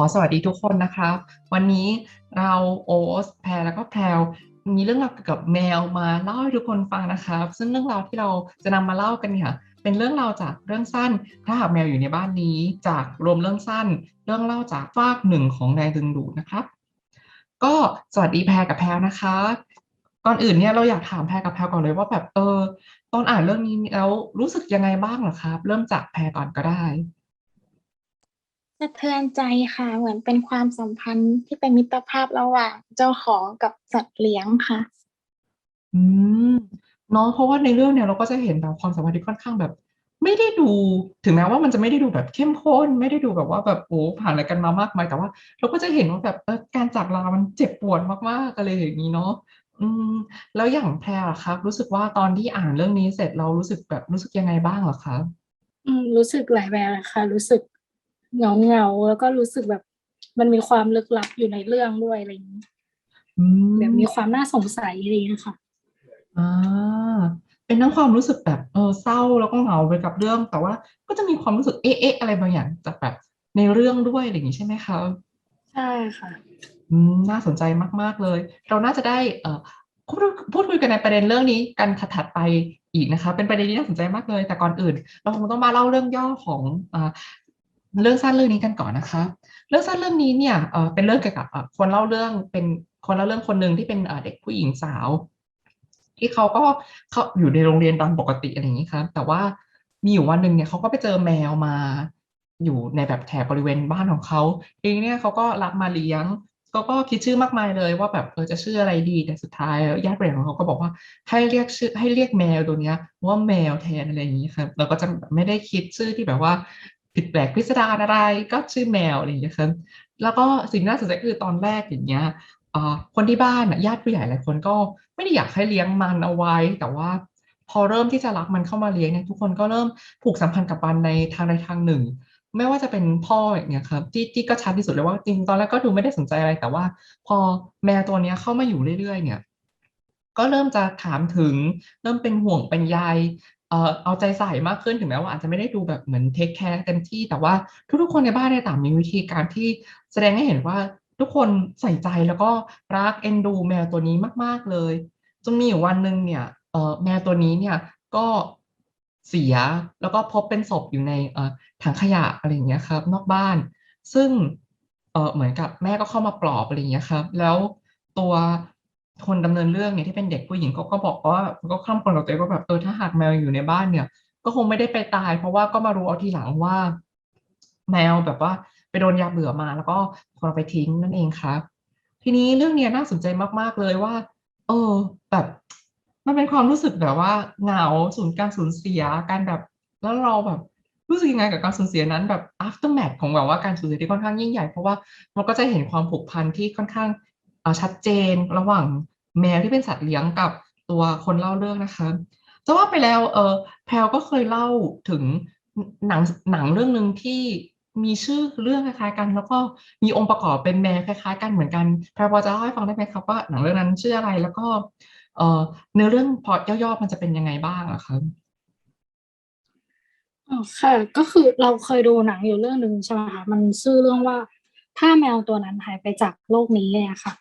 ขอสวัสดีทุกคนนะครับวันนี้เราโอ๊ตแพรแล้วก็แพรวมีเรื่องราวเกี่ยวกับแมวมาเล่าให้ทุกคนฟังนะครับซึ่งเรื่องราวที่เราจะนำมาเล่ากันเนี่ยเป็นเรื่องราวจากเรื่องสั้น ถ้าหากแมวอยู่ในบ้านนี้จากรวมเรื่องสั้น เรื่องเล่าจากฟากหนึ่งของนายดึงดูดนะครับ ก็สวัสดีแพรกับแพรนะคะ ก่อนอื่นเนี่ยเราอยากถามแพรกับแพรก่อนเลยว่าแบบเออตอนอ่านเรื่องนี้แล้วรู้สึกยังไงบ้างเหรอครับ เริ่มจากแพรก่อนก็ได้ สะเทือนใจค่ะ เหมือนเป็นความสัมพันธ์ที่เป็นมิตรภาพระหว่างเจ้าของกับสัตว์เลี้ยงค่ะ อืม เนาะ เพราะว่าในเรื่องเนี่ยเราก็จะเห็นแบบความสัมพันธ์ที่ค่อนข้างแบบ ไม่ได้ดู ถึงแม้ว่ามันจะไม่ได้ดูแบบเข้มข้น ไม่ได้ดูแบบว่าแบบโอ้ผ่านอะไรกันมามากมาย แต่ว่า เราก็จะเห็นว่าแบบเออการจากลามันเจ็บปวดมากๆอะไรอย่างนี้เนาะ อืม แล้วอย่างแพรอะครับ รู้สึกว่าตอนที่อ่านเรื่องนี้เสร็จเรารู้สึกแบบรู้สึกยังไงบ้างเหรอครับอืม รู้สึกหลายแบบเลยค่ะ รู้สึก เหงาเงาๆแล้วก็รู้สึกแบบมันมีความลึกลับอยู่ในเรื่องด้วยอะไรอย่างนี้อืมแบบมีความน่าสงสัยอะไรอย่างนี้ยค่ะอ่าเป็นทั้งความรู้สึกแบบเออเศร้าแล้วก็เหงาไปกับเรื่อง แต่ว่าก็จะมีความรู้สึกเอ๊ะเอ๊ะอะไรบางอย่างจากแบบในเรื่องด้วยอะไรอย่างนี้ใช่ไหมครับใช่ค่ะอืมน่าสนใจมาก ๆ เลย เราน่าจะได้เอ่อพูดพูดคุยกันในประเด็นเรื่องนี้กันถัดๆไปอีกนะคะ เป็นประเด็นที่น่าสนใจมากเลย แต่ก่อนอื่น เราคงต้องมาเล่าเรื่องย่อของอ่า เรื่องสั้นเรื่องนี้กันก่อนนะคะ เรื่องสั้นเรื่องนี้เนี่ยเป็นเรื่องเกี่ยวกับคนเล่าเรื่องเป็นคนเล่าเรื่องคนหนึ่งที่เป็นเด็กผู้หญิงสาว ที่เขาก็เขาอยู่ในโรงเรียนตามปกติอะไรอย่างนี้ครับ แต่ว่ามีอยู่วันหนึ่งเนี่ยเขาก็ไปเจอแมวมา อยู่ในแบบแถบบริเวณบ้านของเขาทีนี้เนี่ยเขาก็รับมาเลี้ยงเขาก็คิดชื่อมากมายเลยว่าแบบเออจะชื่ออะไรดีแต่สุดท้ายญาติผู้ใหญ่ของเขาก็บอกว่าให้เรียกชื่อให้เรียกแมวตัวเนี้ยว่าแมวแทนอะไรอย่างนี้ครับเราก็จะไม่ได้คิดชื่อที่แบบว่า ผิดแปลกพิสดารอะไรก็ชื่อแมวอะไรอย่างเงี้ยครับแล้วก็สิ่งน่าสนใจคือตอนแรกอย่างเงี้ยคนที่บ้านน่ะญาติผู้ใหญ่หลายคนก็ไม่ได้อยากให้เลี้ยงมันเอาไว้ แต่ว่าพอเริ่มที่จะรับมันเข้ามาเลี้ยงเนี่ยทุกคนก็เริ่มผูกสัมพันธ์กับมันในทางใดทางหนึ่ง ไม่ว่าจะเป็นพ่ออย่างเงี้ยครับที่ที่ก็ชัดที่สุดเลยว่าจริงตอนแรกก็ดูไม่ได้สนใจอะไรแต่ว่า พอแมวตัวเนี้ยเข้ามาอยู่เรื่อยๆ เนี่ย ก็เริ่มจะถามถึง เริ่มเป็นห่วงเป็นใย เอ่อเอาใจใส่มากขึ้นถึงแม้ว่าอาจจะไม่ได้ดูแบบเหมือนเทคแคร์เต็มที่ แต่ว่าทุกๆคนในบ้านเนี่ยต่างมีวิธีการที่แสดงให้เห็นว่าทุกคนใส่ใจแล้วก็รักเอ็นดูแมวตัวนี้มาก ๆ เลยจนมีอยู่วันหนึ่งเนี่ยเอ่อแมวตัวนี้เนี่ยก็เสียแล้วก็พบเป็นศพอยู่ในเอ่อถังขยะอะไรอย่างเงี้ยครับ นอกบ้าน ซึ่งเอ่อเหมือนกับแม่ก็เข้ามาปลอบอะไรอย่างเงี้ยครับ แล้วตัว คนดำเนินเรื่องเนี่ยที่เป็นเด็กผู้หญิงเขาก็บอกว่าก็คร่ำครวญกับตัวเองว่าแบบเออถ้าหากแมวอยู่ในบ้านเนี่ย ก็คงไม่ได้ไปตาย เพราะว่าก็มารู้เอาทีหลังว่า แมวแบบว่าไปโดนยาเบื่อมา แล้วก็คนเอาไปทิ้งนั่นเองครับ ทีนี้เรื่องเนี้ยน่าสนใจมากๆเลยว่า เออ แบบมันเป็นความรู้สึกแบบว่าเหงาสูญการสูญเสียการแบบ แล้วเราแบบรู้สึกยังไงกับการสูญเสียนั้นแบบ aftermath ของแบบว่าการสูญเสียที่ค่อนข้างยิ่งใหญ่เพราะว่าเราก็จะเห็นความผูกพันที่ค่อนข้าง ชัดเจนระหว่างแมวที่เป็นสัตว์เลี้ยงกับตัวคนเล่าเรื่องนะคะจะว่าไปแล้วเออแพลวก็เคยเล่าถึงหนังหนังเรื่องหนึ่งที่มีชื่อเรื่องคล้ายๆกัน แล้วก็มีองค์ประกอบเป็นแมวคล้ายๆ กันเหมือนกันแพลวพอจะเล่าให้ฟังได้ไหมครับว่าหนังเรื่องนั้นชื่ออะไรแล้วก็เออเนื้อเรื่องพล็อย่อๆมันจะเป็นยังไงบ้างอะครับอ๋อค่ะก็คือเราเคยดูหนังอยู่เรื่องหนึ่งใช่ไหมคะมันชื่อเรื่องว่าถ้าแมวตัวนั้นหายไปจากโลกนี้เนี่ยค่ะ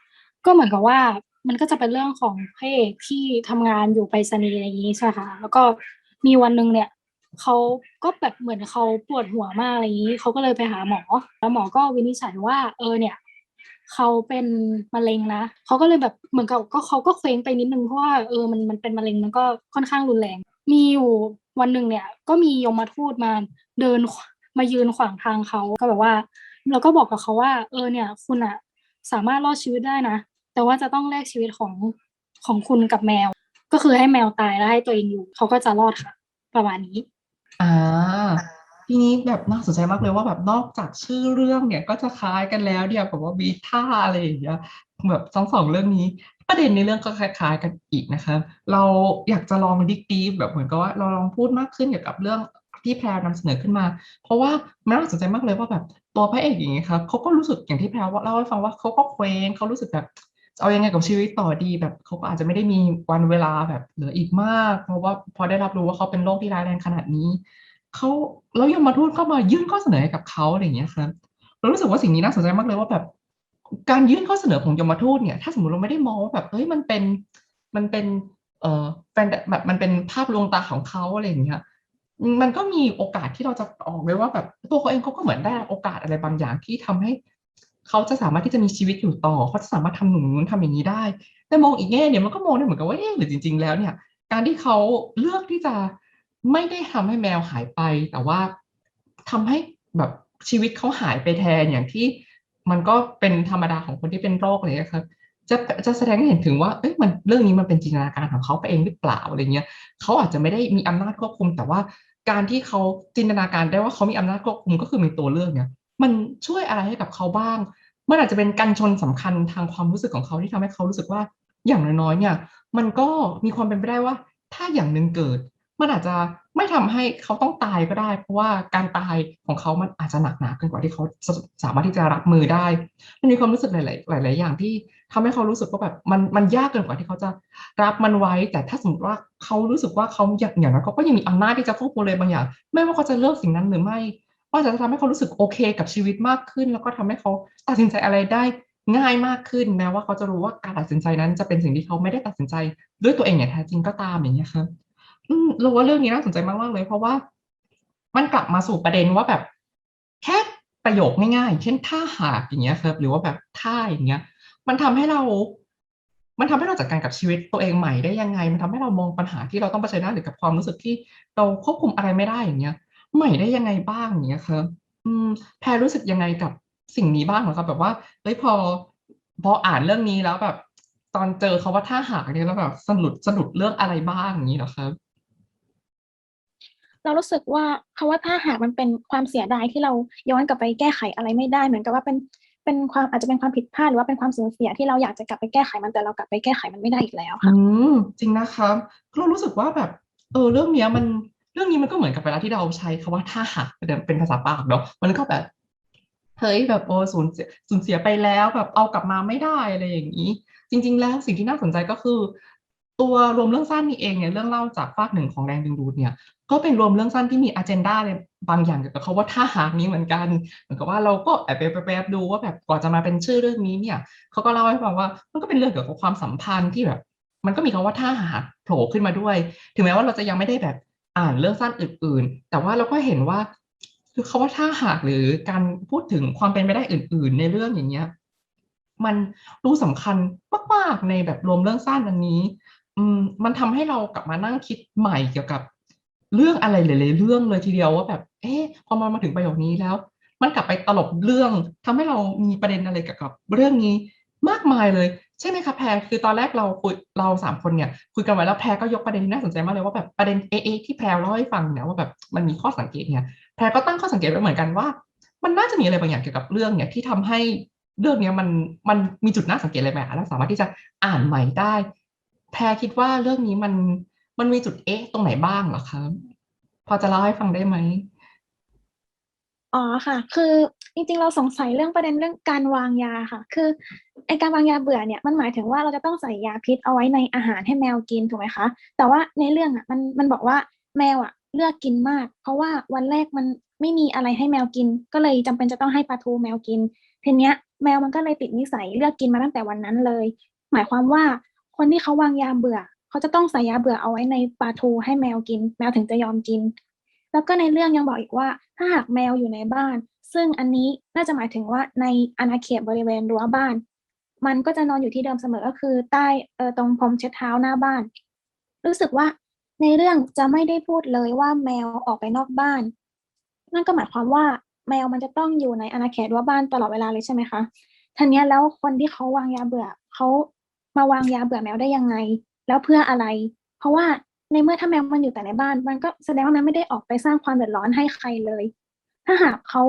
ก็เหมือนกับว่ามันก็จะเป็นเรื่องของพระเอกที่ทำงานอยู่ไปรษณีย์อะไรอย่างนี้ใช่ไหมคะแล้วก็มีวันหนึ่งเนี่ยเขาก็แบบเหมือนเขาปวดหัวมากอะไรอย่างนี้เขาก็เลยไปหาหมอ แล้วหมอก็วินิจฉัยว่าเออเนี่ยเขาเป็นมะเร็งนะเขาก็เลยแบบเหมือนกับก็เขาก็เคว้งไปนิดนึงเพราะว่าเออมันมันเป็นมะเร็งมันก็ค่อนข้างรุนแรง มีอยู่วันหนึ่งเนี่ย ก็มียมทูตมาเดินมายืนขวางทางเขาก็แบบว่าแล้วก็บอกกับเขาว่า เออเนี่ย คุณอะสามารถรอดชีวิตได้นะ แต่ว่าจะต้องแลกชีวิตของของคุณกับแมว ก็คือให้แมวตายแล้วให้ตัวเองอยู่เขาก็จะรอดค่ะ ประมาณนี้อ่าทีนี้แบบน่าสนใจมากเลยว่าแบบนอกจากชื่อเรื่องเนี่ยก็จะคล้ายกันแล้วเนี่ยแบบว่ามีท่าอะไรอย่างเงี้ยแบบทั้งสองเรื่องนี้ประเด็นในเรื่องก็คล้าย ๆ กันอีกนะคะ เราอยากจะลองดิกดีแบบเหมือนกับว่าเราลองพูดมากขึ้นเกี่ยวกับเรื่องที่แพรวนำเสนอขึ้นมา เพราะว่ามันน่าสนใจมากเลยว่าแบบตัวพระเอกอย่างเงี้ยครับเขาก็รู้สึกอย่างที่แพรวเล่าให้ฟังว่าเขาก็เคว้งเขารู้สึกแบบ เอายังไงกับชีวิตต่อดีแบบเขาก็อาจจะไม่ได้มีวันเวลาแบบเหลืออีกมาก เพราะว่าพอได้รับรู้ว่าเขาเป็นโรคที่ร้ายแรงขนาดนี้เขาแล้วยมทูตก็มายื่นข้อเสนอให้กับเขาอะไรอย่างเงี้ยครับเรารู้สึกว่าสิ่งนี้น่าสนใจมากเลยว่าแบบการยื่นข้อเสนอของยมทูตเนี่ย ถ้าสมมติเราไม่ได้มองว่าแบบเอ้ยมันเป็นมันเป็นเอ่อแฟนแบบมันเป็นภาพลวงตาของเขาอะไรอย่างเงี้ยมันก็มีโอกาสที่เราจะออกเลยว่าแบบตัวเขาเองเขาก็เหมือนได้โอกาสอะไรบางอย่างที่ทำให้ เขาจะสามารถที่จะมีชีวิตอยู่ต่อ เขาจะสามารถทำหนุนนู้นทำอย่างนี้ได้ แต่มองอีกแง่เนี่ยมันก็มองได้เหมือนกับว่าเอ๊ะหรือจริง ๆ แล้วเนี่ย การที่เขาเลือกที่จะไม่ได้ทำให้แมวหายไป แต่ว่าทำให้แบบชีวิตเขาหายไปแทนอย่างที่มันก็เป็นธรรมดาของคนที่เป็นโรคเลยครับจะจะแสดงให้เห็นถึงว่าเอ้ยมันเรื่องนี้มันเป็นจินตนาการของเขาไปเองหรือเปล่าอะไรเงี้ยเขาอาจจะไม่ได้มีอำนาจควบคุม แต่ว่าการที่เขาจินตนาการได้ว่าเขามีอำนาจควบคุมก็คือมีตัวเลือกเนี่ย มันช่วยอะไรให้กับเขาบ้าง มันอาจจะเป็นกันชนสำคัญทางความรู้สึกของเขาที่ทำให้เขารู้สึกว่าอย่างน้อยๆเนี่ย มันก็มีความเป็นไปได้ว่า ถ้าอย่างหนึ่งเกิด มันอาจจะไม่ทำให้เขาต้องตายก็ได้ เพราะว่าการตายของเขามันอาจจะหนักหนาเกินกว่าที่เขาสามารถที่จะรับมือได้มันมีความรู้สึกหลาย ๆ หลาย ๆ อย่างที่ทำให้เขารู้สึกว่าแบบมันมันยากเกินกว่าที่เขาจะรับมันไว้ แต่ถ้าสมมติว่าเขารู้สึกว่าเขาอย่างอย่างนั้นเขาก็ยังมีอำนาจที่จะควบคุมเลยบางอย่าง ไม่ว่าเขาจะเลือกสิ่งนั้นหรือไม่ ก็จะทำให้เขารู้สึกโอเค กับชีวิตมากขึ้น แล้วก็ทำให้เขาตัดสินใจอะไรได้ง่ายมากขึ้นแม้ว่าเขาจะรู้ว่าการตัดสินใจนั้นจะเป็นสิ่งที่เขาไม่ได้ตัดสินใจด้วยตัวเองอย่างแท้จริงก็ตามอย่างเงี้ยครับอืมเราว่าเรื่องนี้น่าสนใจมากๆเลย เพราะว่ามันกลับมาสู่ประเด็นว่าแบบ แค่ประโยคง่ายๆ เช่นถ้าหากอย่างเงี้ยครับ หรือว่าแบบถ้าอย่างเงี้ย มันทำให้เรา มันทำให้เราจัดการกับชีวิตตัวเองใหม่ได้ยังไง มันทำให้เรามองปัญหาที่เราต้องเผชิญหน้าหรือกับความรู้สึกที่เราควบคุมอะไรไม่ได้อย่างเงี้ย ใหม่ได้ยังไงบ้างอย่างเงี้ยครับ อืมแพรรู้สึกยังไงกับสิ่งนี้บ้างเหรอครับแบบว่าเฮ้ยพอพออ่านเรื่องนี้แล้วแบบ ตอนเจอคำว่าถ้าหากเนี่ยแล้วแบบสะดุดสะดุดเรื่องอะไรบ้างอย่างงี้เหรอครับ?เรารู้สึกว่าคำว่าถ้าหากมันเป็นความเสียดายที่เราย้อนกลับไปแก้ไขอะไรไม่ได้ เหมือนกับว่าเป็นเป็นความอาจจะเป็นความผิดพลาดหรือว่าเป็นความสูญเสียที่เราอยากจะกลับไปแก้ไขมันแต่เรากลับไปแก้ไขมันไม่ได้อีกแล้วอืค่ะมจริงนะครับเรารู้สึกว่าแบบ เออเรื่องเนี้ยมันเรื่องนี้มันก็เหมือนกับเวลาที่เราใช้คำว่าถ้าหากเป็นภาษาปากเนาะมันก็แบบเฮ้ยแบบโอ้สูญเสียสูญเสียไปแล้วแบบเอากลับมาไม่ได้อะไรอย่างงี้ จริง ๆ แล้วสิ่งที่น่าสนใจก็คือ ตัวรวมเรื่องสั้นนี้เองเนี่ยเรื่องเล่าจากฟากหนึ่งของแรงดึงดูดเนี่ยก็เป็นรวมเรื่องสั้นที่มีอเจนดาอะไรบางอย่างเกี่ยวกับคำว่าถ้าหากนี้เหมือนกัน เหมือนกับว่าเราก็แอบไปแปบดูว่าแบบกว่าจะมาเป็นชื่อเรื่องนี้เนี่ยเขาก็เล่าให้ฟังว่ามันก็เป็นเรื่องเกี่ยวกับความสัมพันธ์ที่แบบ มันก็มีคำว่าถ้าหากโผล่ขึ้นมาด้วย ถึงแม้ว่าเราจะยังไม่ได้แบบ อ่านเรื่องสั้นอื่น ๆ แต่ว่าเราก็เห็นว่าคือคำว่าถ้าหากหรือการพูดถึงความเป็นไปได้อื่น ๆ ในเรื่องอย่างเงี้ย มันดูสำคัญมากๆในแบบรวมเรื่องสั้นอันนี้ อืมมันทำให้เรากลับมานั่งคิดใหม่เกี่ยวกับเรื่องอะไรหลายๆเรื่องเลยทีเดียวว่าแบบ เอ๊ะพอมันมาถึงประโยคนี้แล้ว มันกลับไปตลบเรื่องทำให้เรามีประเด็นอะไรเกี่ยวกับเรื่องนี้มากมายเลย ใช่ไหมคะแพร?คือตอนแรกเราคุยเรา3คนเนี่ยคุยกันไว้แล้วแพรก็ยกประเด็นที่น่าสนใจมากเลยว่าแบบประเด็นเอ๊ะๆที่แพรเล่าให้ฟังเนี่ยว่าแบบมันมีข้อสังเกตเนี่ยแพรก็ตั้งข้อสังเกตไว้เหมือนกันว่า มันน่าจะมีอะไรบางอย่างเกี่ยวกับเรื่องเนี่ยที่ทำให้เรื่องเนี้ยมันมันมีจุดน่าสังเกตอะไรบางอย่างแล้วสามารถที่จะอ่านใหม่ได้ แพรคิดว่าเรื่องนี้มันมันมีจุดเอ๊ะตรงไหนบ้างเหรอคะ?พอจะเล่าให้ฟังได้ไหม? อ๋อค่ะ คือจริง ๆ เราสงสัยเรื่องประเด็นเรื่องการวางยาค่ะ คือไอการวางยาเบื่อเนี่ยมันหมายถึงว่าเราจะต้องใส่ยาพิษเอาไว้ในอาหารให้แมวกินถูกไหมคะ?แต่ว่าในเรื่องอะมันมันบอกว่าแมวอะเลือกกินมาก เพราะว่าวันแรกมันไม่มีอะไรให้แมวกิน ก็เลยจำเป็นจะต้องให้ปลาทูแมวกินทีเนี้ยแมวมันก็เลยติดนิสัยเลือกกินมาตั้งแต่วันนั้นเลย หมายความว่าคนที่เขาวางยาเบื่อ เขาจะต้องใส่ยาเบื่อเอาไว้ในปลาทูให้แมวกิน แมวถึงจะยอมกิน แล้วก็ในเรื่องยังบอกอีกว่า ถ้าหากแมวอยู่ในบ้าน ซึ่งอันนี้น่าจะหมายถึงว่าในอาณาเขตบริเวณรั้วบ้าน มันก็จะนอนอยู่ที่เดิมเสมอก็คือ ใต้เออตรงพรมเช็ดเท้าหน้าบ้าน รู้สึกว่าในเรื่องจะไม่ได้พูดเลยว่าแมวออกไปนอกบ้าน นั่นก็หมายความว่าแมวมันจะต้องอยู่ในอาณาเขตรั้วบ้านตลอดเวลาเลยใช่ไหมคะ?ทีเนี้แล้วคนที่เขาวางยาเบื่อเขามาวางยาเบื่อแมวได้ยังไง?แล้วเพื่ออะไร?เพราะว่า ในเมื่อถ้าแมวมันอยู่แต่ในบ้าน มันก็แสดงว่ามันไม่ได้ออกไปสร้างความเดือดร้อนให้ใครเลย ถ้าหากเขา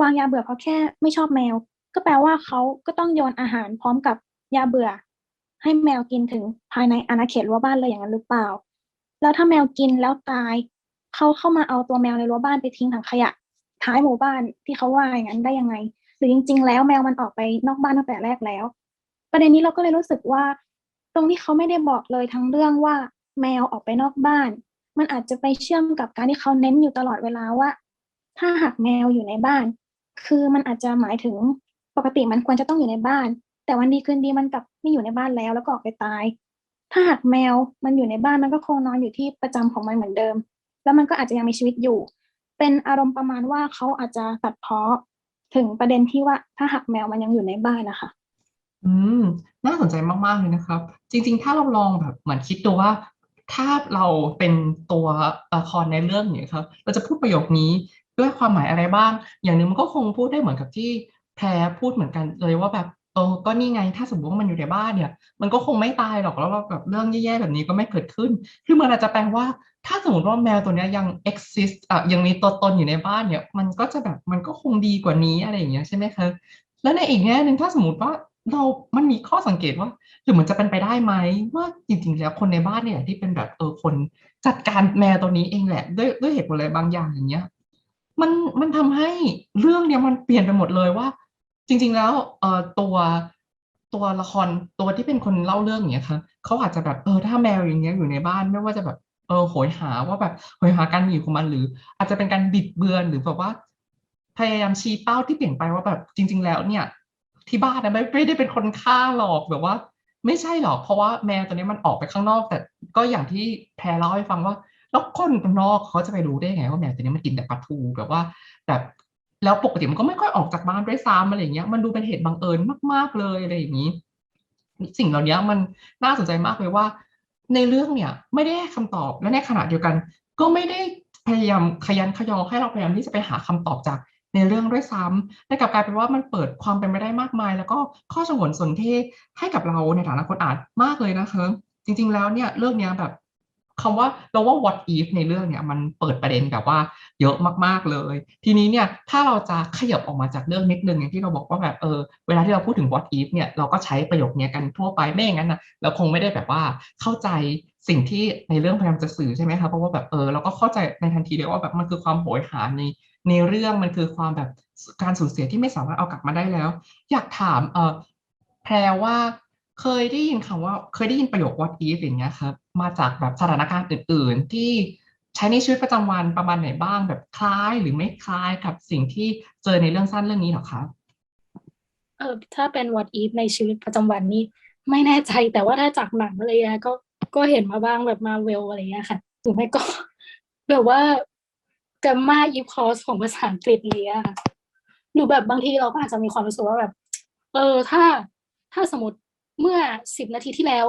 วางยาเบื่อเพราะแค่ไม่ชอบแมว ก็แปลว่าเขาก็ต้องโยนอาหารพร้อมกับยาเบื่อ ให้แมวกินถึงภายในอาณาเขตรั้วบ้านเลยอย่างนั้นหรือเปล่า?แล้วถ้าแมวกินแล้วตายเขาเข้ามาเอาตัวแมวในรั้วบ้านไปทิ้งถังขยะ ท้ายหมู่บ้านที่เขาว่าอย่างงั้นได้ยังไง?หรือจริง ๆ แล้วแมวมันออกไปนอกบ้านตั้งแต่แรกแล้ว ประเด็นนี้เราก็เลยรู้สึกว่า ตรงที่เขาไม่ได้บอกเลยทั้งเรื่องว่า แมวออกไปนอกบ้าน มันอาจจะไปเชื่อมกับการที่เขาเน้นอยู่ตลอดเวลาว่า ถ้าหากแมวอยู่ในบ้าน คือมันอาจจะหมายถึงปกติมันควรจะต้องอยู่ในบ้าน แต่วันดีคืนดีมันกลับไม่อยู่ในบ้านแล้วแล้วก็ออกไปตาย ถ้าหากแมวมันอยู่ในบ้านมันก็คงนอนอยู่ที่ประจำของมันเหมือนเดิม แล้วมันก็อาจจะยังมีชีวิตอยู่ เป็นอารมณ์ประมาณว่าเขาอาจจะตัดเพ้อถึงประเด็นที่ว่าถ้าหากแมวมันยังอยู่ในบ้านนะคะอืม น่าสนใจมาก ๆ เลยนะครับ จริง ๆ ถ้าเราลองแบบเหมือนคิดดูว่า ถ้าเราเป็นตัวละครในเรื่องเนี่ยครับ เราจะพูดประโยคนี้ด้วยความหมายอะไรบ้าง อย่างหนึ่งมันก็คงพูดได้เหมือนกับที่แพรพูดเหมือนกันเลยว่าแบบเออก็นี่ไงถ้าสมมติว่ามันอยู่ในบ้านเนี่ย มันก็คงไม่ตายหรอกแล้วแบบเรื่องแย่ๆแบบนี้ก็ไม่เกิดขึ้น คือมันอาจจะแปลว่า ถ้าสมมติว่าแมวตัวนี้ยยัง exist อะยังมีตัวตนอยู่ในบ้านเนี่ย มันก็จะแบบมันก็คงดีกว่านี้อะไรอย่างเงี้ยใช่ไหมคะแล้วในอีกแง่หนึ่งถ้าสมมติว่า เรามันมีข้อสังเกตว่าหรือมันจะเป็นไปได้ไหมว่าจริงๆแล้วคนในบ้านเนี่ยที่เป็นแบบเออคนจัดการแมวตัวนี้เองแหละ ด้วยด้วยเหตุผลอะไรบางอย่างอย่างเงี้ย มันมันทำให้เรื่องเนี้ยมันเปลี่ยนไปหมดเลยว่า จริง ๆ แล้วเอ่อตัวตัวละครตัวที่เป็นคนเล่าเรื่องอย่างเงี้ยค่ะเขาอาจจะแบบเออถ้าแมวอย่างเงี้ยอยู่ในบ้านไม่ว่าจะแบบเออโหยหาว่าแบบโหยหาการมีอยู่ของมันหรือ อาจจะเป็นการบิดเบือนหรือแบบว่าพยายามชี้เป้าที่เปลี่ยนไปว่าแบบจริง ๆ แล้วเนี่ย ที่บ้านนะไม่ไม่ได้เป็นคนฆ่าหรอกแบบว่า ไม่ใช่หรอกเพราะว่าแมวตัวนี้มันออกไปข้างนอก แต่ก็อย่างที่แพรเล่าให้ฟังว่า แล้วคนข้างนอกเขาจะไปรู้ได้ไง ว่าแมวตัวนี้มันกินแต่ปลาทูแบบว่าแบบแล้วปกติมันก็ไม่ค่อยออกจากบ้านด้วยซ้ำอะไรอย่างเงี้ย มันดูเป็นเหตุบังเอิญมาก ๆเลยอะไรอย่างนี้ สิ่งเหล่านี้มันน่าสนใจมากเลยว่า ในเรื่องเนี่ยไม่ได้ให้คำตอบและในขณะเดียวกัน ก็ไม่ได้พยายามขยันขยอให้เราพยายามที่จะไปหาคำตอบจาก ในเรื่องด้วยซ้ำแต่กลับกลายเป็นว่ามันเปิดความเป็นไปได้มากมาย แล้วก็ข้อฉงวนสนเทศให้กับเราในฐานะคนอ่านมากเลยนะคะ จริง ๆ แล้วเนี่ยเรื่องเนี้ยแบบคำว่าเราว่า what if ในเรื่องเนี่ยมันเปิดประเด็นแบบว่าเยอะมากๆเลย ทีนี้เนี่ยถ้าเราจะขยับออกมาจากเรื่องนิดนึงอย่างที่เราบอกว่าแบบเออเวลาที่เราพูดถึง what if เนี่ยเราก็ใช้ประโยคเนี้ยกันทั่วไปไม่อย่างนั้นนะเราคงไม่ได้แบบว่าเข้าใจสิ่งที่ในเรื่องพยายามจะสื่อใช่ไหมคะเพราะว่าแบบเออเราก็เข้าใจในทันทีเลยว่าแบบมันคือความโหยหาใน ในเรื่องมันคือความแบบการสูญเสียที่ไม่สามารถเอากลับมาได้แล้ว อยากถามเออแพรว่าเคยได้ยินคำว่าเคยได้ยินประโยค what if อย่างเงี้ยครับมาจากแบบสถานการณ์อื่น ๆ ที่ใช้ในชีวิตประจำวันประมาณไหนบ้าง แบบคล้ายหรือไม่คล้ายกับสิ่งที่เจอในเรื่องสั้นเรื่องนี้หรอคะเออถ้าเป็น what if ในชีวิตประจำวันนี่ไม่แน่ใจแต่ว่าถ้าจากหนังอะไรเงี้ยก็ก็เห็นมาบ้างแบบมาเวลอะไรเงี้ยค่ะหรือไม่ก็แบบว่า gamma if cos ของภาษาอังกฤษเงี้ยค่ะหรือแบบบางทีเราก็อาจจะมีความรู้สึกว่าแบบ เออถ้าถ้าสมมติเมื่อสิบนาทีที่แล้ว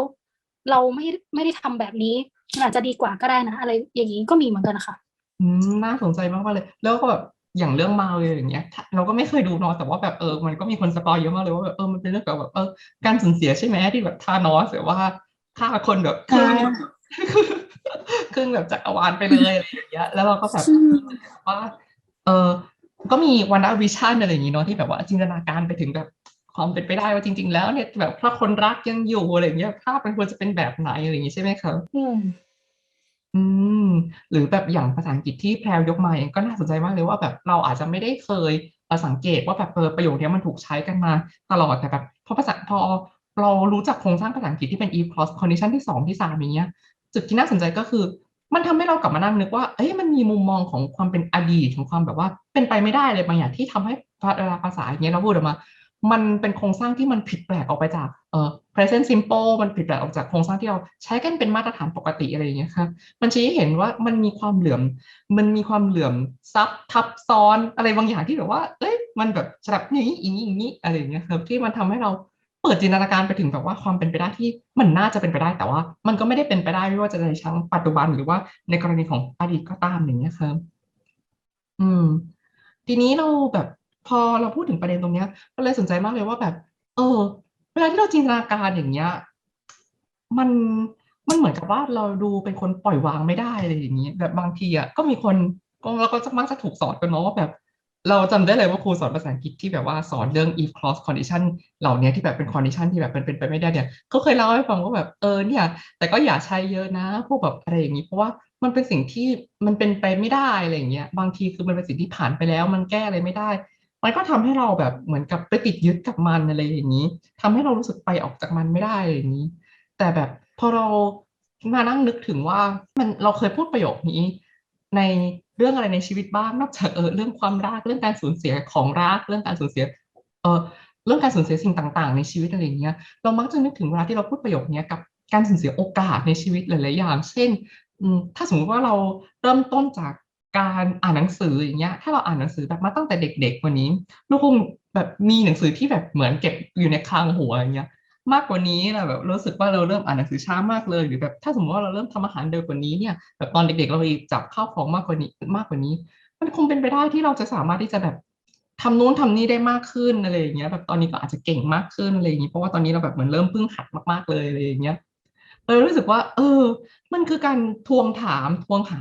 เราไม่ไม่ได้ทำแบบนี้มันอาจจะดีกว่าก็ได้นะ อะไรอย่างนี้ก็มีเหมือนกันนะคะอืมน่าสนใจมากๆเลย แล้วก็แบบอย่างเรื่องมาเลยอย่างเงี้ย เราก็ไม่เคยดูเนาะแต่ว่าแบบเออมันก็มีคนสปอยเยอะมากเลยว่าแบบเออมันเป็นเรื่องเกี่ยวกับแบบเออการสูญเสียใช่ไหมที่แบบธานอสแบบว่าฆ่าคนแบบฆ่า ครึ่งแบบจักรวาลไปเลยอะไรอย่างเงี้ยแล้วเราก็แบบอืมว่า เออก็มีวันวิชั่นอะไรอย่างงี้เนาะที่แบบว่าจินตนาการไปถึงแบบความเป็นไปได้ว่าจริง ๆ แล้วเนี่ยแบบถ้าคนรักยังอยู่อะไรอย่างเงี้ยภาพมันควรจะเป็นแบบไหนอะไรอย่างงี้ใช่ไหมคะอืมอืมหรือแบบอย่างภาษาอังกฤษที่แพรวยกมาเองก็น่าสนใจมากเลยว่าแบบเราอาจจะไม่ได้เคยเอ่อสังเกตว่าแบบเออประโยคเนี้ยมันถูกใช้กันมาตลอดแต่แบบพอภาษาพอเรารู้จักโครงสร้างภาษาอังกฤษที่เป็น if clause condition ที่สองที่สามอย่างเงี้ย จุดที่น่าสนใจก็คือ มันทำให้เรากลับมานั่งนึกว่า เอ้ยมันมีมุมมองของความเป็นอดีตของความแบบว่า เป็นไปไม่ได้เลยบางอย่างที่ทำให้เวลาภาษาอย่างเงี้ยเราพูดออกมา มันเป็นโครงสร้างที่มันผิดแปลกออกไปจากเอ่อ present simple มันผิดแปลกออกจากโครงสร้างที่เราใช้กันเป็นมาตรฐานปกติอะไรอย่างเงี้ยครับมันชี้ให้เห็นว่ามันมีความเหลื่อม มันมีความเหลื่อมซับทับซ้อนอะไรบางอย่างที่แบบว่า เอ้ยมันแบบสลับอย่างนี้อย่างนี้อย่างนี้อะไรอย่างเงี้ยครับที่มันทำให้เรา เปิดจินตนาการไปถึงแบบว่าความเป็นไปได้ที่มันน่าจะเป็นไปได้แต่ว่า มันก็ไม่ได้เป็นไปได้ไม่ว่าจะในชั้นปัจจุบันหรือว่าในกรณีของอดีตก็ตามอย่างเงี้ยครับอืม ทีนี้เราแบบพอเราพูดถึงประเด็นตรงเนี้ยก็เลยสนใจมากเลยว่าแบบ เออ เวลาที่เราจินตนาการอย่างเงี้ย มันมันเหมือนกับว่าเราดูเป็นคนปล่อยวางไม่ได้อะไรอย่างนี้แบบบางทีอะก็มีคนก็เราก็จะมักจะถูกสอนกันเนาะว่าแบบ เราจำได้เลยว่าครูสอนภาษาอังกฤษที่แบบว่าสอนเรื่อง if clause condition เหล่านี้ที่แบบเป็น condition ที่แบบเป็นเป็นไปไม่ได้เนี่ยเขาเคยเล่าให้ฟังว่าแบบเออเนี่ย แต่ก็อย่าใช้เยอะนะ พวกแบบอะไรอย่างนี้ เพราะว่ามันเป็นสิ่งที่มันเป็นไปไม่ได้อะไรอย่างเงี้ยบางทีคือมันเป็นสิ่งที่ผ่านไปแล้วมันแก้อะไรไม่ได้ มันก็ทำให้เราแบบเหมือนกับไปติดยึดกับมันอะไรอย่างนี้ทำให้เรารู้สึกไปออกจากมันไม่ได้อะไรอย่างนี้ แต่แบบพอเรามานั่งนึกถึงว่ามันเราเคยพูดประโยคนี้ ในเรื่องอะไรในชีวิตบ้างนอกจากเออเรื่องความรักเรื่องการสูญเสียของรักเรื่องการสูญเสียเออเรื่องการสูญเสียสิ่งต่าง ๆ ในชีวิตอะไรเงี้ยเรามักจะนึกถึงเวลาที่เราพูดประโยคนี้กับการสูญเสียโอกาสในชีวิตหลายๆอย่าง เช่นถ้าสมมติว่าเราเริ่มต้นจากการอ่านหนังสืออย่างเงี้ย ถ้าเราอ่านหนังสือแบบมาตั้งแต่เด็กๆว่านี้เราคงแบบมีหนังสือที่แบบเหมือนเก็บอยู่ในคลังหัวอย่างเงี้ย มากกว่านี้นะแบบรู้สึกว่าเราเริ่มอ่านหนังสือช้ามากเลย หรือแบบถ้าสมมติว่าเราเริ่มทำอาหารเร็วกว่านี้เนี่ยแบบตอนเด็กๆเราไปจับข้าวของมากกว่านี้มากกว่านี้ มันคงเป็นไปได้ที่เราจะสามารถที่จะแบบทำนู้นทำนี่ได้มากขึ้นอะไรอย่างเงี้ยแบบตอนนี้ก็อาจจะเก่งมากขึ้นอะไรอย่างงี้เพราะว่าตอนนี้เราแบบเหมือนเริ่มพิ่งหัดมากๆเลยอะไรอย่างเงี้ยเลยรู้สึกว่า เออ มันคือการทวงถามทวงหา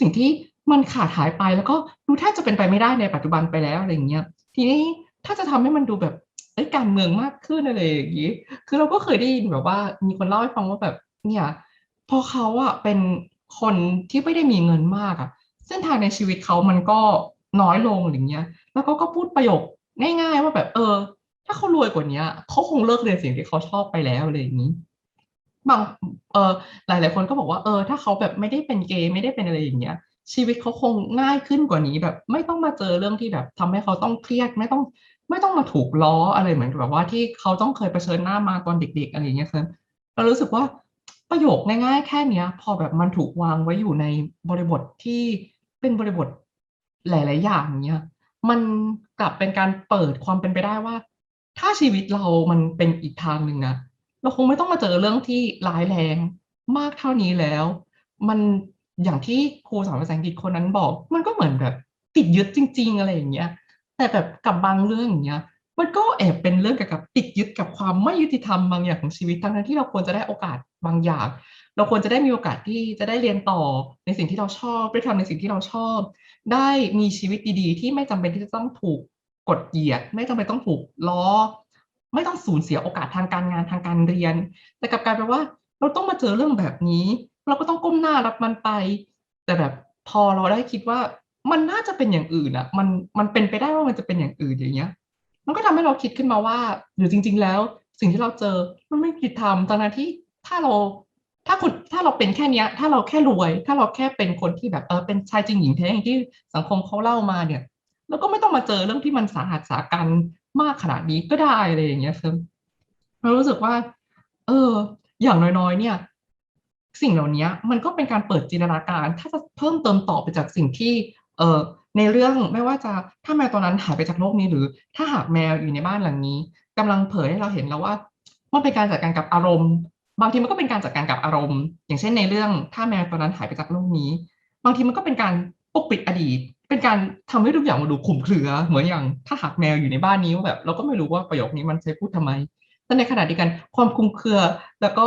สิ่งที่มันขาดหายไปแล้วก็ดูแทบจะเป็นไปไม่ได้ในปัจจุบันไปแล้วอะไรอย่างเงี้ยทีนี้ถ้าจะทำให้มันดูแบบ เอ้ยการเมืองมากขึ้นอะไรอย่างงี้ คือเราก็เคยได้ยินแบบว่า มีคนเล่าให้ฟังว่าแบบเนี่ยพอเขาอะเป็นคนที่ไม่ได้มีเงินมากอะเส้นทางในชีวิตเขามันก็น้อยลงอย่างเงี้ย แล้วเขาก็พูดประโยคง่ายๆว่าแบบเออ ถ้าเขารวยกว่านี้เขาคงเลิกเรียนสิ่งที่เขาชอบไปแล้วอะไรอย่างนี้บางเออหลาย ๆ คนก็บอกว่าเออ ถ้าเขาแบบไม่ได้เป็นเกย์ไม่ได้เป็นอะไรอย่างเงี้ยชีวิตเขาคงง่ายขึ้นกว่านี้แบบ ไม่ต้องมาเจอเรื่องที่แบบทำให้เขาต้องเครียดไม่ต้อง ไม่ต้องมาถูกล้ออะไรเหมือนแบบว่าที่เขาต้องเคยเผชิญหน้ามาตอนเด็ก ๆ อะไรอย่างเงี้ยครับเรารู้สึกว่าประโยคง่ายๆแค่เนี้ย พอแบบมันถูกวางไว้อยู่ในบริบทที่เป็นบริบทหลาย ๆ อย่างเนี้ยมันกลับเป็นการเปิดความเป็นไปได้ว่า ถ้าชีวิตเรามันเป็นอีกทางหนึ่งนะเราคงไม่ต้องมาเจอเรื่องที่ร้ายแรงมากเท่านี้แล้ว มันอย่างที่ครูสอนภาษาอังกฤษคนนั้นบอก มันก็เหมือนแบบติดยึดจริง ๆ อะไรอย่างเงี้ย แต่แบบกับบางเรื่องอย่างเงี้ย มันก็แอบเป็นเรื่องเกี่ยวกับติดยึดกับความไม่ยุติธรรมบางอย่างของชีวิตทั้งๆที่เราควรจะได้โอกาสบางอย่าง เราควรจะได้มีโอกาสที่จะได้เรียนต่อในสิ่งที่เราชอบได้ทำในสิ่งที่เราชอบ ได้มีชีวิตดีๆ ที่ไม่จำเป็นที่จะต้องถูกกดเหยียด ไม่จำเป็นต้องถูกล้อ ไม่ต้องสูญเสียโอกาสทางการงานทางการเรียน แต่กลับกลายเป็นว่าเราต้องมาเจอเรื่องแบบนี้ เราก็ต้องก้มหน้ารับมันไป แต่แบบพอเราได้คิดว่า มันน่าจะเป็นอย่างอื่นอะมันมันเป็นไปได้ว่ามันจะเป็นอย่างอื่นอย่างเงี้ย มันก็ทำให้เราคิดขึ้นมาว่าหรือจริง ๆ แล้ว สิ่งที่เราเจอมันไม่ผิดธรรมตอนนั้นที่ถ้าเราถ้าคนถ้าเราเป็นแค่เนี้ย ถ้าเราแค่รวย ถ้าเราแค่เป็นคนที่แบบเออเป็นชายจริงหญิงแท้อย่างที่สังคมเขาเล่ามาเนี่ยเราก็ไม่ต้องมาเจอเรื่องที่มันสาหัสสากันมากขนาดนี้ก็ได้อะไรอย่างเงี้ยครับเรารู้สึกว่า เออ อย่างน้อยๆ เนี่ย สิ่งเหล่านี้มันก็เป็นการเปิดจินตนาการ ถ้าจะเพิ่มเติมต่อไปจากสิ่งที่ เออในเรื่องไม่ว่าจะถ้าแมวตัวนั้นหายไปจากโลกนี้หรือ ถ้าหากแมวอยู่ในบ้านหลังนี้กำลังเผยให้เราเห็นแล้วว่ามันเป็นการจัดการกับอารมณ์ บางทีมันก็เป็นการจัดการกับอารมณ์ อย่างเช่นในเรื่องถ้าแมวตัวนั้นหายไปจากโลกนี้ บางทีมันก็เป็นการปกปิดอดีต เป็นการทำให้ทุกอย่างมันดูขลุมเครือ เหมือนอย่างถ้าหากแมวอยู่ในบ้านนี้ว่าแบบเราก็ไม่รู้ว่าประโยคนี้มันใช้พูดทำไมแต่ในขณะเดียวกันความคลุมเครือ แล้วก็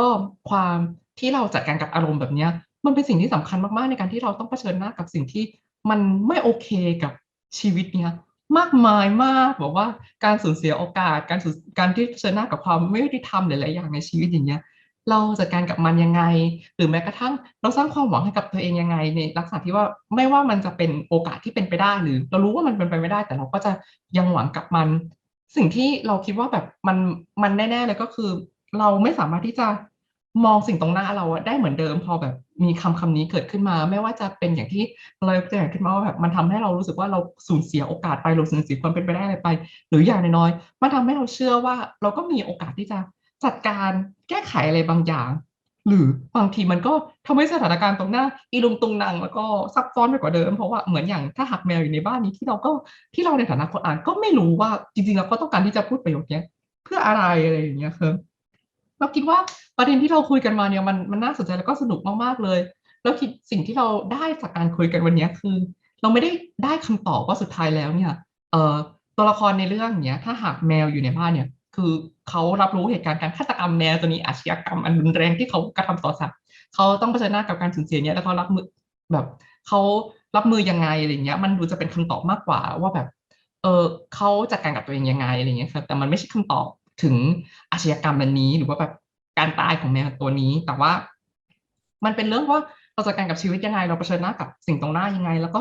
ความที่เราจัดการกับอารมณ์แบบเนี้ยมันเป็นสิ่งที่สำคัญมากๆในการที่เราต้องเผชิญหน้ากับสิ่งที่ มันไม่โอเคกับชีวิตเนี้ยมากมายมากบอกว่าการสูญเสียโอกาส การสูญการที่เผชิญหน้ากับความไม่ยุติธรรมหลายๆอย่างในชีวิตอย่างเงี้ย เราจัดการกับมันยังไง หรือแม้กระทั่งเราสร้างความหวังให้กับตัวเองยังไงในลักษณะที่ว่าไม่ว่ามันจะเป็นโอกาสที่เป็นไปได้หรือ เรารู้ว่ามันเป็นไปไม่ได้ แต่เราก็จะยังหวังกับมัน สิ่งที่เราคิดว่าแบบมันมันแน่ๆเลยก็คือ เราไม่สามารถที่จะ มองสิ่งตรงหน้าเราได้เหมือนเดิมพอแบบมีคำคำนี้เกิดขึ้นมา ไม่ว่าจะเป็นอย่างที่เรายกตัวอย่างขึ้นมาว่าแบบมันทำให้เรารู้สึกว่าเราสูญเสียโอกาสไปเราสูญเสียความเป็นไปได้อะไรไป หรืออย่างน้อยๆมันทำให้เราเชื่อว่าเราก็มีโอกาสที่จะจัดการแก้ไขอะไรบางอย่าง หรือบางทีมันก็ทำให้สถานการณ์ตรงหน้าอีลุงตุงนังแล้วก็ซับซ้อนไปกว่าเดิม เพราะว่าเหมือนอย่างถ้าหากแมวอยู่ในบ้านนี้ที่เราก็ที่เราในฐานะคนอ่านก็ไม่รู้ว่าจริงๆเราก็ต้องการที่จะพูดประโยคนี้เพื่ออะไรอะไรอย่างเงี้ยครับเราคิดว่า ประเด็นที่เราคุยกันมาเนี่ยมันมันน่าสนใจแล้วก็สนุกมากๆเลย แล้วคิดสิ่งที่เราได้จากการคุยกันวันนี้คือ เราไม่ได้ได้คำตอบว่าสุดท้ายแล้วเนี่ยเอ่อตัวละครในเรื่องเนี้ยถ้าหากแมวอยู่ในบ้านเนี่ย คือเขารับรู้เหตุการณ์การฆาตกรรมแมวตัวนี้อาชญากรรมอันรุนแรงที่เขากระทำต่อสัตว์เขาต้องเผชิญหน้ากับการสูญเสียเนี่ยแล้วเขารับมือแบบเขารับมือยังไงอะไรเงี้ย มันดูจะเป็นคำตอบมากกว่าว่าแบบ เออเขาจัดการกับตัวเองยังไงอะไรเงี้ยครับแต่มันไม่ใช่คำตอบถึงอาชญากรรมอันนี้หรือว่าแบบ การตายของแมวตัวนี้ แต่ว่า มันเป็นเรื่องว่าเราจัดการกับชีวิตยังไง เราเผชิญหน้ากับสิ่งตรงหน้ายังไง แล้วก็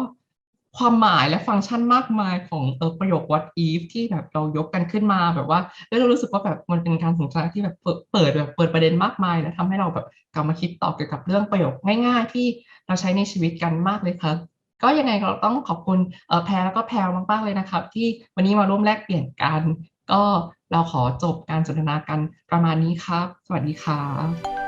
ความหมายและฟังก์ชันมากมายของเออประโยค what if ที่แบบเรายกกันขึ้นมาแบบว่าแล้วเรารู้สึกว่าแบบมันเป็นการสนทนาที่แบบเปิดแบบเปิดประเด็นมากมาย และทำให้เราแบบกลับมาคิดต่อเกี่ยวกับเรื่องประโยคง่าย ๆ ที่เราใช้ในชีวิตกันมากเลยครับก็ยังไงเราต้องขอบคุณแพรแล้วก็แพรมากๆเลยนะครับ ที่วันนี้มาร่วมแลกเปลี่ยนกัน ก็เราขอจบการสนทนากันประมาณนี้ครับ สวัสดีครับ